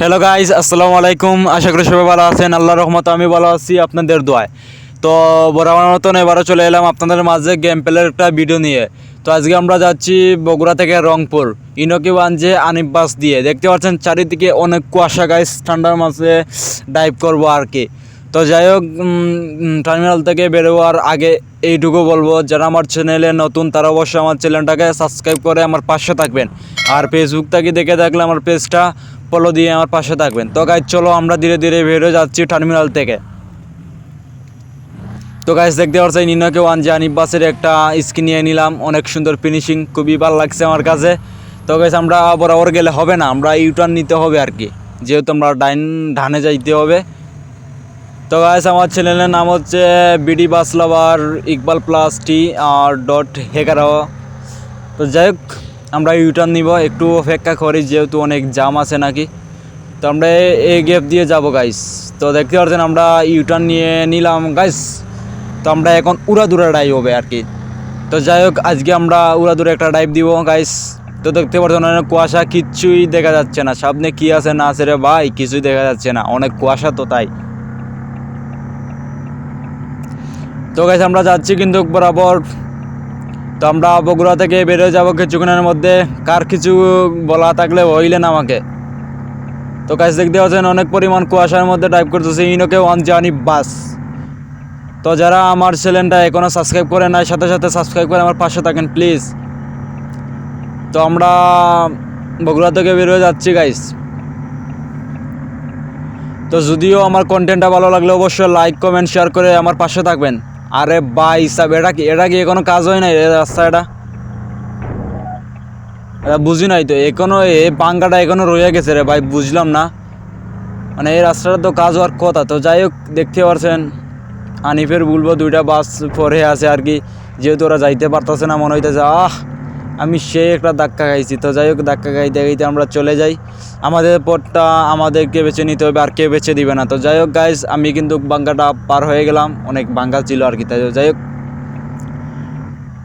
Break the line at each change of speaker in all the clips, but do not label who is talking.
Hello guys আসসালামু আলাইকুম আশা করি সবাই ভালো আছেন। আল্লাহ রহমত আমি ভালো আছি আপনাদের দোয়ায়। তো, বরাবর মতন এবারও চলে এলাম আপনাদের মাঝে গেম প্লের একটা ভিডিও নিয়ে। তো, আজকে আমরা যাচ্ছি বগুড়া থেকে রংপুর, ইনোকি বাঞ্জে আনিব বাস দিয়ে। দেখতে পাচ্ছেন, চারিদিকে অনেক কুয়াশা গাইজ ঠান্ডার মাঝে ডাইভ করব আর কি। তো, যাই হোক টার্মিনাল থেকে বেরোয়ার আগে এইটুকু বলব। যারা আমার চ্যানেলে নতুন, তারা অবশ্যই আমার চ্যানেলটাকে সাবস্ক্রাইব করে আমার পাশে থাকবেন। আর ফেসবুক থেকে দেখে থাকলে আমার পেজটা ফলো দিয়ে আমার পাশে থাকবেন। তো গাইজ চলো আমরা ধীরে ধীরে বেরো যাচ্ছি টার্মিনাল থেকে। তো গাইজ দেখতে পাচ্ছি নিনাকে ওয়ান আনিব বাসের একটা স্ক্রিন নিয়ে নিলাম। অনেক সুন্দর ফিনিশিং খুবই ভালো লাগছে আমার কাছে। তো গাইজ আমরা বরাবর গেলে হবে না, আমরা ইউটার্ন নিতে হবে আর কি। যেহেতু আমরা ডাইন ধানে যাইতে হবে। তো গাইজ আমার চ্যানেলের নাম হচ্ছে BD bus lover Iqbal plus T R dot হেকারাও তো যাই হোক আমরা ইউটার্ন নিব, একটু অপেক্ষা করি, যেহেতু অনেক জাম আছে নাকি। তো আমরা এই গ্যাপ দিয়ে যাব গাইস তো দেখতে পাচ্ছেন আমরা ইউটার্ন নিয়ে নিলাম গাইস তো আমরা এখন উড়াদুরা ডাইভ হবে আর কি। তো যাই হোক, আজকে আমরা উড়াদুরা একটা ডাইভ দিব গাইস তো দেখতে পাচ্ছেন অনেক কুয়াশা, কিচ্ছুই দেখা যাচ্ছে না। সামনে কি আছে, না আছে রে ভাই, কিছুই দেখা যাচ্ছে না। অনেক কুয়াশা তো তাই। তো গাইস আমরা যাচ্ছি কিন্তু বরাবর। তো আমরা বগুড়া থেকে বেরোয় যাব কিছুক্ষণের মধ্যে। কার কিছু বলা থাকলে হইলেন আমাকে। তো গাইস দেখতে পাচ্ছেন অনেক পরিমাণ কুয়াশার মধ্যে টাইপ করতেছে, ইনোকে ওয়ান জানি বাস তো যারা আমার চ্যানেলটা এখনও সাবস্ক্রাইব করে নাই, সাথে সাথে সাবস্ক্রাইব করে আমার পাশে থাকেন প্লিজ তো আমরা বগুড়া থেকে বেরোয় যাচ্ছি গাইস তো যদিও আমার কন্টেন্টটা ভালো লাগলে অবশ্যই লাইক কমেন্ট শেয়ার করে আমার পাশে থাকবেন। আরে ভাই সাব এটা কি এটা কি এখনও কাজ হয় নাই? রাস্তা এটা? এটা বুঝি নাই তো, এখনও এ পাঙ্কাটা এখনও রয়ে গেছে রে ভাই, বুঝলাম না। মানে এই রাস্তাটা তো কাজ হওয়ার কথা, তো যাই হোক, দেখতে পারছেন। আনিফের বলব দুইটা বাস পরে আছে আর কি, যেহেতু ওরা যাইতে পারতেছে না, মনে হইতেছে, আহ! আমি সেই একটা ধাক্কা খাইছি। তো যাই হোক, ধাক্কা খাইতে খাইতে আমরা চলে যাই। আমাদের পথটা আমাদেরকে বেছে নিতে হবে, আর কেউ বেছে দিবে না। তো যাই হোক গাইজ আমি কিন্তু বাঙ্গাটা পার হয়ে গেলাম। অনেক বাঙ্গা ছিল আর কি। তাই যাই হোক।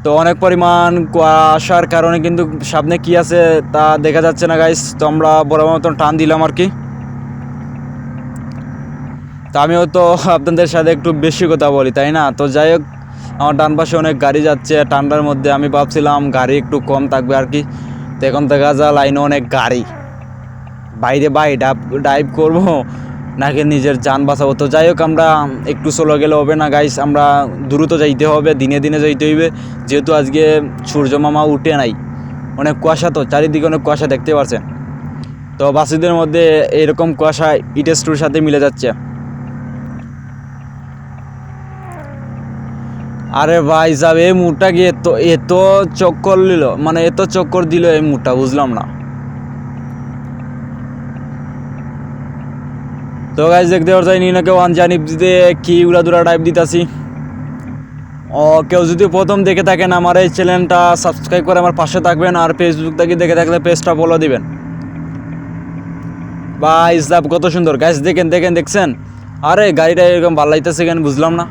তো অনেক পরিমাণ আসার কারণে কিন্তু সামনে কি আছে তা দেখা যাচ্ছে না গাইস তো আমরা বড় মতন টান দিলাম আর কি। তো আমিও তো আপনাদের সাথে একটু বেশি কথা বলি, তাই না? তো যাই হোক আমার ডান পাশে অনেক গাড়ি যাচ্ছে, ঠান্ডার মধ্যে আমি ভাবছিলাম গাড়ি একটু কম থাকবে আর কি। তো এখন দেখা যা লাইনে অনেক গাড়ি। বাইরে বাই ডাব, ডাইভ করব? নাকি নিজের যান বাঁচাবো? তো যাই হোক, আমরা একটু চলে গেলে হবে না গাইস আমরা দ্রুত যাইতে হবে, দিনে দিনে যাইতে হইবে। যেহেতু আজকে সূর্য মামা উঠে নাই। অনেক কুয়াশা তো, চারিদিকে অনেক কুয়াশা, দেখতে পাচ্ছেন তো বাসিদের মধ্যে এরকম কুয়াশা ইটেস্টুর সাথে মিলে যাচ্ছে। আরে ভাই সাহেব এই মুডটা কি এত এত চক্কর নিল মানে এত চক্কর দিল এই মুডটা বুঝলাম না। তো গাইজ দেখতে পারছেন নিনাকে ওয়ান জানিব দিতে, কি উড়াদুরা টাইপ দিতাছি। ও, কেউ যদি প্রথম দেখে থাকেন আমার এই চ্যানেলটা সাবস্ক্রাইব করে আমার পাশে থাকবেন, আর ফেসবুক থেকে দেখে থাকলে পেজটা ফলো দিবেন। বা ইসলাম কত সুন্দর। গাইজ দেখেন দেখেন, দেখছেন? আরে, গাড়িটা এরকম ভালো লাগতেছে কেন, বুঝলাম না।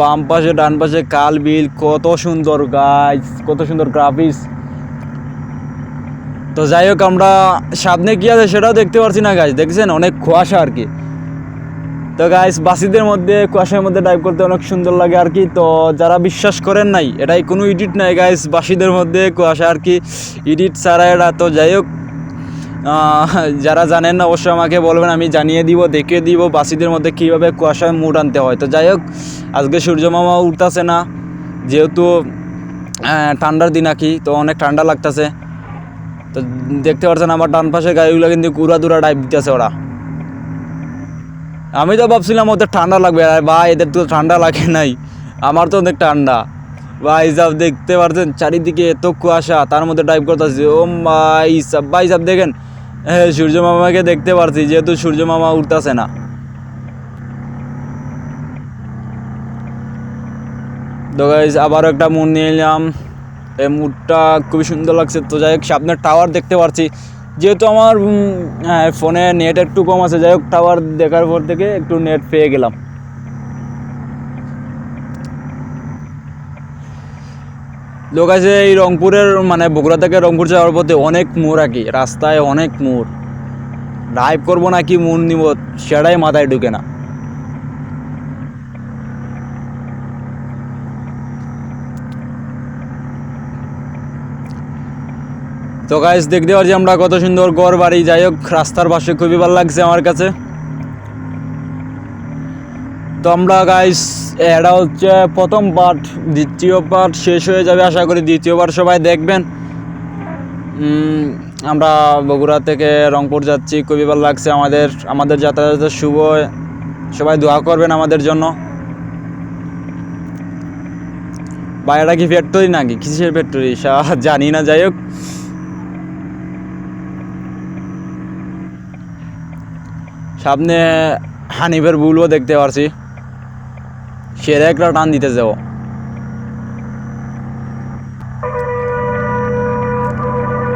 বাম পাশে, ডান পাশে কাল বিল, কত সুন্দর গাছ কত সুন্দর গ্রাফিক্স তো যাই হোক, আমরা সামনে কি আছে সেটাও দেখতে পারছি না গাছ দেখছেন? অনেক কুয়াশা আর কি। তো গাইস বাসিদের মধ্যে, কুয়াশার মধ্যে ড্রাইভ করতে অনেক সুন্দর লাগে আর কি। তো যারা বিশ্বাস করেন নাই, এটাই কোনো এডিট নাই গাইস বাসিদের মধ্যে কুয়াশা আর কি। এডিট ছাড়া এটা তো যাই হোক যারা জানেন না, অবশ্যই আমাকে বলবেন, আমি জানিয়ে দিব, দেখিয়ে দিব বাসিদের মধ্যে কীভাবে কুয়াশায় মুড আনতে হয়। তো যাই হোক, আজকে সূর্য মামা উঠতেছে না, যেহেতু ঠান্ডার দিন আর কি তো অনেক ঠান্ডা লাগতেছে। তো দেখতে পাচ্ছেন আমার ডান পাশে গাড়িগুলো কিন্তু কুড়া দুরা ডাইভ দিতেছে ওরা। আমি তো ভাবছিলাম ওদের ঠান্ডা লাগবে, আর ভাই, এদের তো ঠান্ডা লাগে নাই। আমার তো অনেক ঠান্ডা। ভাই সাহেব দেখতে পারছেন, চারিদিকে এত কুয়াশা, তার মধ্যে ড্রাইভ করতেছি। ও ভাই সাহেব ভাই সাহেব দেখেন সূর্য মামাকে দেখতে পারছি যেহেতু সূর্য মামা উঠতেছে না। তো গাইজ আবারও একটা মুড নিয়ে নিলাম এই মুডটা খুবই সুন্দর লাগছে। তো যাই হোক সামনের টাওয়ার দেখতে পারছি। যেহেতু আমার হ্যাঁ, ফোনে নেট একটু কম আছে যাই হোক টাওয়ার দেখার পর থেকে একটু নেট পেয়ে গেলাম। লোক আছে এই রংপুরের মানে বগুড়া থেকে রংপুর যাওয়ার পথে অনেক মোড় আর কি, রাস্তায় অনেক মোড়। ড্রাইভ করব না কি মন নিব, সেটাই মাথায় ঢুকে না। তো গাইস দেখতে পাচ্ছি আমরা কত সুন্দর গড় বাড়ি যাই হোক, রাস্তার পাশে খুবই ভালো লাগছে আমার কাছে। তো আমরা গাইস এটা হচ্ছে প্রথম পার্ট দ্বিতীয় পার্ট শেষ হয়ে যাবে আশা করি। দ্বিতীয় পার্ট সবাই দেখবেন। আমরা বগুড়া থেকে রংপুর যাচ্ছি, খুবই ভালো লাগছে আমাদের আমাদের যাতায়াতের শুভ। সবাই দোয়া করবেন আমাদের জন্য। বা এটা কি ফ্যাক্টরি নাকি? কিসের ফ্যাক্টরি জানি না, যাই হোক। সামনে হানিফের বুলও দেখতে পারছি। সেরে একটা টান দিতে যাব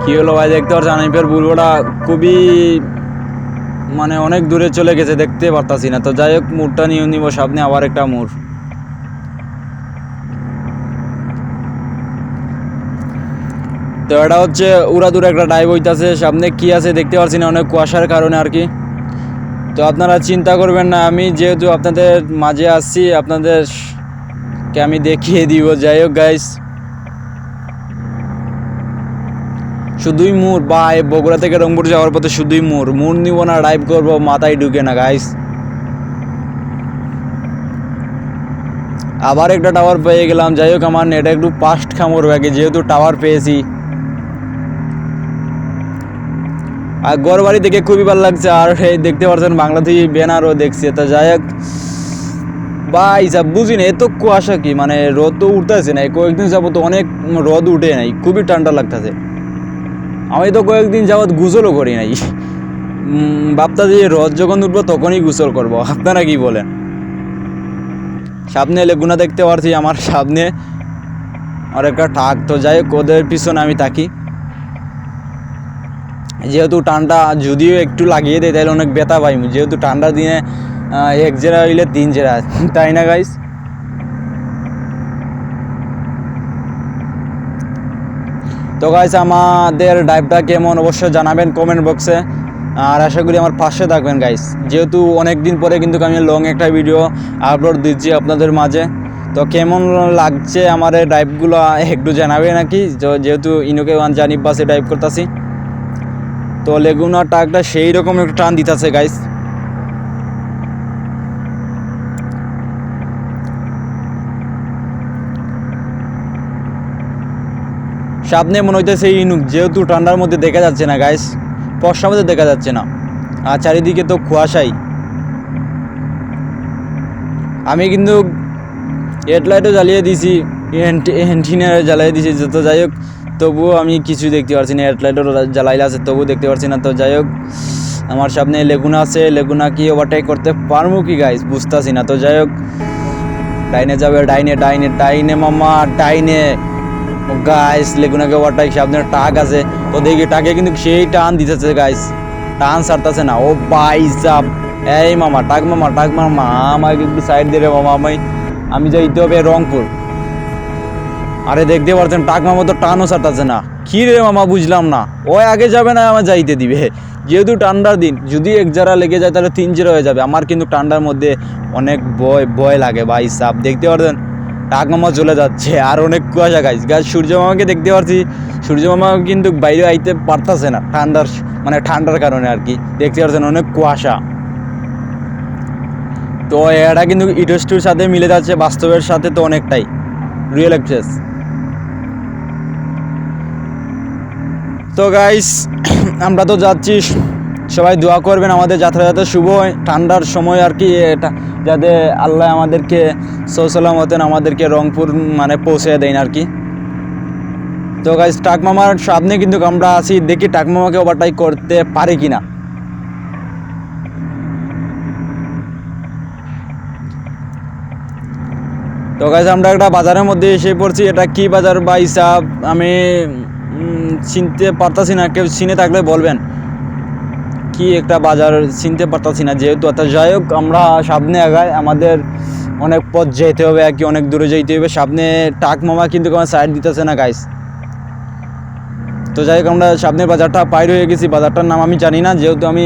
কি হলো ভাই? দেখতে পাচ্ছি হানিফের বুলবোটা খুবই মানে অনেক দূরে চলে গেছে, দেখতে পারতাছি না। তো যাই হোক, মুড়টা নিয়ে নিব, সামনে আবার একটা মুড়। তো এটা হচ্ছে উড়া দূরে একটা ডাইভ হইতাছে, সামনে কি আছে দেখতে পাচ্ছি না, অনেক কুয়াশার কারণে আর কি। তো আপনারা চিন্তা করবেন না, আমি যেহেতু আপনাদের মাঝে আসছি আপনাদেরকে আমি দেখিয়ে দিব। যাই হোক গাইস শুধুই মুর এই বগুড়া থেকে রংপুর যাওয়ার পথে শুধুই মুর। মুর নিব না ড্রাইভ করব, মাথায় ঢুকে না গাইস আবার একটা টাওয়ার পেয়ে গেলাম, যাই হোক আমার নেট একটু পাস্ট খামর ব্যাগে যেহেতু টাওয়ার পেয়েছি। আর গড়বাড়ি দেখে খুবই ভালো লাগছে। আর এই দেখতে পাচ্ছেন বাংলাদেশি ব্যানারও দেখছি। তা যাই হোক ভাই সব বুঝি না এত কুয়াশা কি? মানে রোদ তো উঠতেছে না কয়েকদিন যাব তো অনেক রোদ উঠে নাই খুবই ঠান্ডা লাগতেছে। আমি তো কয়েকদিন যাবৎ গুজলও করি নাই। উম, ভাবতাছি যে রোদ যখন উঠবো তখনই গুসল করব আপনারা কি বলেন? সামনে লেগুনা দেখতে পারছি আমার সামনে। আর একটা ঠাক তো যাই হোক ওদের পিছনে আমি থাকি। যেহেতু ঠান্ডা যদিও একটু লাগিয়ে দেয়, তাহলে অনেক ব্যথা পাই। যেহেতু ঠান্ডার দিনে এক জেরা হইলে তিন জেরা। তাই না গাইস তো গাইস আমাদের ডাইভটা কেমন? অবশ্যই জানাবেন কমেন্ট বক্সে আর আশা করি আমার পাশে থাকবেন গাইস যেহেতু অনেক দিন পরে কিন্তু আমি লং একটা ভিডিও আপলোড দিচ্ছি আপনাদের মাঝে। তো, কেমন লাগছে আমার এই ড্রাইভগুলো একটু জানাবে নাকি যেহেতু ইনোকে ওয়ান জানি বাসে ড্রাইভ করতেছি। তো লেগুনা টাকটা সেই রকম একটু টান দিতেছে গাইস সামনে মনে হইতেছে ইনুক যেহেতু ঠান্ডার মধ্যে দেখা যাচ্ছে না গাইস পশ্চার মধ্যে দেখা যাচ্ছে না। আর চারিদিকে তো কুয়াশাই। আমি কিন্তু হেডলাইটও জ্বালিয়ে দিছি এন্টিনারে জ্বালিয়ে দিছি যত যাই হোক। তবুও আমি কিছু দেখতে পারছি না হেডলাইটও জ্বালাইলে আছে, তবুও দেখতে পারছি না। তো যাই হোক, আমার সামনে লেগুনা আছে, লেগুনা কি ওভারটেক করতে পারব কি গাইস বুঝতেছি না। তো যাই হোক, ডাইনে যাবে, ডাইনে ডাইনে ডাইনে, মামা, ডাইনে। গাইস লেগুনাকে ওভারটেক সামনে টাক আছে। তো দেখি টাকে কিন্তু সেই টান দিতেছে গাইস টান সারতেছে না। ও বাইসাব এই মামা, টাক মামা টাক মামা, আমাকে একটু সাইড রে মামা, আমি আমি যাইতে হবে রংপুর। আরে দেখতে পারছেন টাক মামা তো টানও সারতেছে না। কি রে মামা, বুঝলাম না। ও আগে যাবে না, আমার যাইতে দিবে। যেহেতু ঠান্ডার দিন, যদি এক জারা লেগে যায়, তাহলে তিন জারা হয়ে যাবে। আমার কিন্তু ঠান্ডার মধ্যে অনেক ভয় ভয় লাগে ভাই সাপ দেখতে পারছেন? টাক মামা চলে যাচ্ছে, আর অনেক কুয়াশা গাছ গাছ সূর্য মামাকে দেখতে পারছি। সূর্য মামা কিন্তু বাইরে আইতে পারতাছে না, ঠান্ডার মানে ঠান্ডার কারণে আর কি। দেখতে পারছেন, অনেক কুয়াশা। তো এটা কিন্তু ইটোস্টুর সাথে মিলে যাচ্ছে, বাস্তবের সাথে তো অনেকটাই। রিয়েল অ্যাক্ট্রেস তো গাইস আমরা তো যাচ্ছি, সবাই দোয়া করবেন আমাদের যাত্রা যাতে শুভ ঠান্ডার সময় আর কি, এটা যাতে আল্লাহ আমাদেরকে সৌসালামতেন, আমাদেরকে রংপুর মানে পৌঁছে দেন আর কি। তো গাইস টাক মামার সামনে কিন্তু আমরা আছি, দেখি টাক মামাকে ওভারটাই করতে পারে কি না তো গাইস আমরা একটা বাজারের মধ্যে এসে পড়ছি, এটা কি বাজার বা হিসাব আমি চিনতে পারতাছি না, কেউ চিনে থাকলে বলবেন। কি একটা বাজার, চিনতে পারতাছি না, যেহেতু অর্থাৎ যাই হোক, আমরা সামনে আগাই, আমাদের অনেক পথ যেতে হবে, আর কি অনেক দূরে যেতে হবে, সামনে টাক মামা কিন্তু কোনো সাইড দিতেছে না গাইস তো যাই হোক, আমরা সামনের বাজারটা পাইর হয়ে গেছি, বাজারটার নাম আমি জানি না, যেহেতু আমি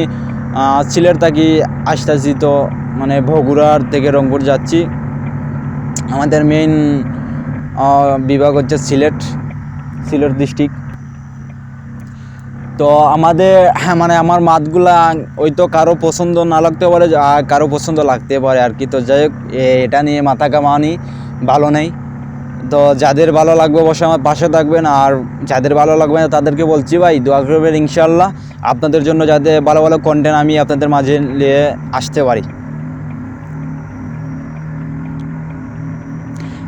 সিলেট থাকি, আসতেছি তো মানে বগুড়ার থেকে রংপুর যাচ্ছি। আমাদের মেইন বিভাগ হচ্ছে সিলেট সিলেট ডিস্ট্রিক্ট তো আমাদের হ্যাঁ মানে আমার মাতগুলা ওই তো কারও পছন্দ না লাগতে পারে আর কারও পছন্দ লাগতে পারে আর কি। তো যাই হোক এটা নিয়ে মাথা কামানি ভালো নেই। তো যাদের ভালো লাগবে অবশ্যই আমার পাশে থাকবেন আর যাদের ভালো লাগবে না তাদেরকে বলছি ভাই, দোয়া করবেন ইনশাল্লাহ আপনাদের জন্য যাদের ভালো ভালো কন্টেন্ট আমি আপনাদের মাঝে নিয়ে আসতে পারি।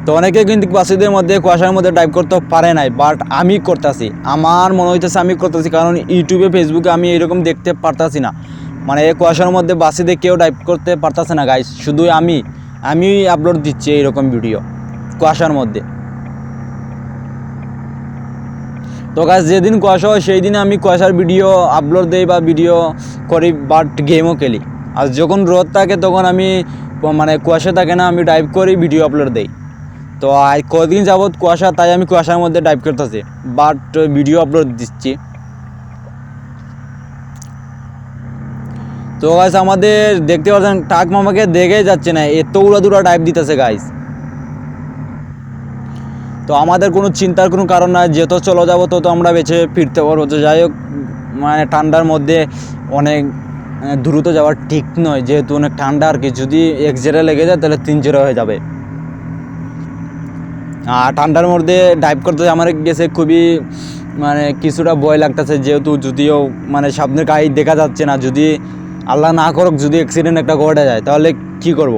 তো অনেকে কিন্তু বাসিদের মধ্যে, কুয়াশার মধ্যে ডাইভ করতে পারে নাই বাট আমি করতেছি। আমার মনে হইতেছে আমি করতেছি, কারণ ইউটিউবে ফেসবুকে আমি এরকম দেখতে পারতাছি না। মানে এই কুয়াশার মধ্যে বাসিতে কেউ ডাইভ করতে পারতাছে না গাইস শুধু আমি আমি আপলোড দিচ্ছি এইরকম ভিডিও কুয়াশার মধ্যে। তো গাছ যেদিন কুয়াশা হয় সেই দিনে আমি কুয়াশার ভিডিও আপলোড দেই বা ভিডিও করি বাট গেমও খেলি। আর যখন রোদ থাকে, তখন আমি মানে কুয়াশা থাকে না, আমি ডাইভ করি ভিডিও আপলোড দেই। তো আজ কদিন যাবৎ কুয়াশা, তাই আমি কুয়াশার মধ্যে ডাইভ করতেছি। বাট ভিডিও আপলোড দিচ্ছি। তো গাইস আমাদের দেখতে পাচ্ছেন টাক মামাকে দেখে যাচ্ছে না, এত উড়া দুরা ডাইভ দিতেছে গাইস তো আমাদের কোনো চিন্তার কোনো কারণ নাই যেত চলে যাব তত আমরা বেঁচে ফিরতে পারব। তো যাই হোক মানে ঠান্ডার মধ্যে অনেক দ্রুত যাওয়ার ঠিক নয়, যেহেতু অনেক ঠান্ডা আর কি। যদি এক জেরা লেগে যায়, তাহলে তিন জেরা হয়ে যাবে। আর ঠান্ডার মধ্যে ডাইভ করতে আমার গেছে খুবই মানে কিছুটা ভয় লাগতেছে যেহেতু যদিও মানে সামনের গাড়ি দেখা যাচ্ছে না, যদি আল্লাহ না করুক, যদি অ্যাক্সিডেন্ট একটা ঘটে যায়, তাহলে কি করব?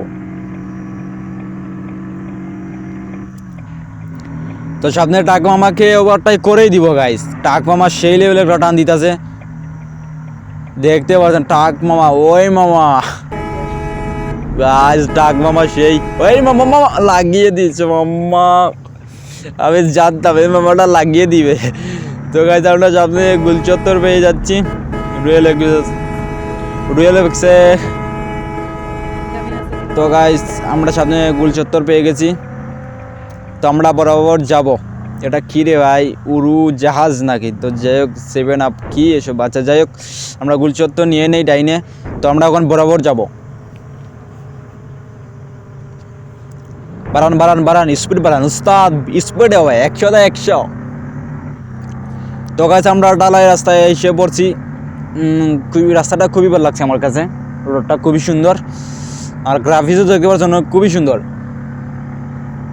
তো সামনে টাক মামাকে ওভারটাই করেই দিব গাইস টাক মামা সেই লেভেলের টান দিতেছে। দেখতে পাচ্ছেন টাক মামা, ওই মামা। গাইস ডাক মামা সেই। ওই মামা মামা, লাগিয়ে দিয়েছে মামা। আমি জানতাম, এই মামাটা লাগিয়ে দিবে। তো গাইস আমরা সামনে গুলচত্বর পেয়ে যাচ্ছি। রুয়েল রুয়েল এক্সে তো গাইস আমরা সামনে গুলচত্বর পেয়ে গেছি। তো আমরা বরাবর যাব। এটা কী রে ভাই? উরু জাহাজ নাকি? তো যাই হোক সেভেন আপ কী এসব বাচ্চা যাই হোক, আমরা গুলচত্বর নিয়ে নেই ডাইনে। তো আমরা এখন বরাবর যাব। বাড়ান বাড়ান বাড়ান স্পিড বাড়ান উস্তাদ, স্পিড হবে, একশো দা একশো। তো গাছ আমরা ডালাই রাস্তায় এসে পড়ছি। খুবই, রাস্তাটা খুবই ভালো লাগছে আমার কাছে। রোডটা খুবই সুন্দর। আর গ্রাফিক্সও দেখতে পাচ্ছেন, খুবই সুন্দর।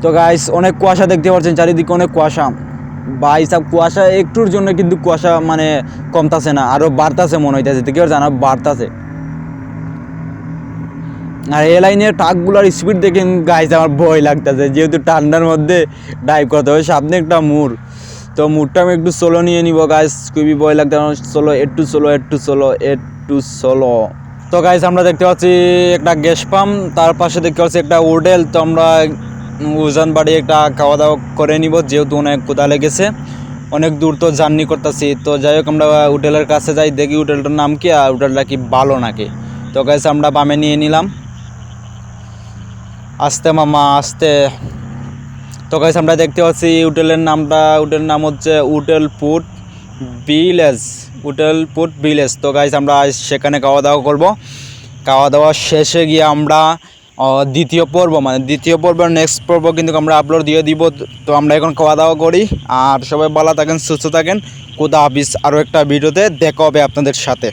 তো গাইস অনেক কুয়াশা দেখতে পাচ্ছেন, চারিদিকে অনেক কুয়াশা। বা এইসব কুয়াশা একটুর জন্য কিন্তু কুয়াশা মানে কমতাছে না আরও বাড়তাছে মনে হইতেছে। দেখতে পাচ্ছেন আরও বাড়তাছে। আর এ লাইনের ট্রাকগুলোর স্পিড দেখে গাইজ আমার ভয় লাগতেছে, যেহেতু ঠান্ডার মধ্যে ড্রাইভ করতে হবে। সামনে একটা মুর তো মুরটা আমি একটু সোলো নিয়ে নিব গাইস খুবই ভয় লাগতে সোলো একটু সোলো একটু সোলো একটু সোলো তো গাইস আমরা দেখতে পাচ্ছি একটা গ্যাস পাম্প তার পাশে দেখতে পাচ্ছি একটা হোটেল তো আমরা উজান বাড়ি একটা খাওয়া দাওয়া করে নিব, যেহেতু অনেক কোদা লেগেছে। অনেক দূর তো জার্নি করতেছি। তো যাই হোক, আমরা হোটেলের কাছে যাই, দেখি হোটেলটার নাম কি, আর হোটেলটা কি ভালো নাকি। তো গাইস আমরা বামে নিয়ে নিলাম। আস্তে মামা, আস্তে। তো গাইস আমরা দেখতে পাচ্ছি হোটেলের নামটা, হোটেলের নাম হচ্ছে hotel put village hotel put village. তো গাইস আমরা সেখানে খাওয়া দাওয়া করব। খাওয়া দাওয়া শেষে গিয়ে আমরা দ্বিতীয় পর্ব মানে দ্বিতীয় পর্ব নেক্সট পর্ব কিন্তু আমরা আপলোড দিয়ে দিব। তো আমরা এখন খাওয়া দাওয়া করি। আর সবাই ভালো থাকেন, সুস্থ থাকেন। কোদা হাফিজ আরও একটা ভিডিওতে দেখা হবে আপনাদের সাথে।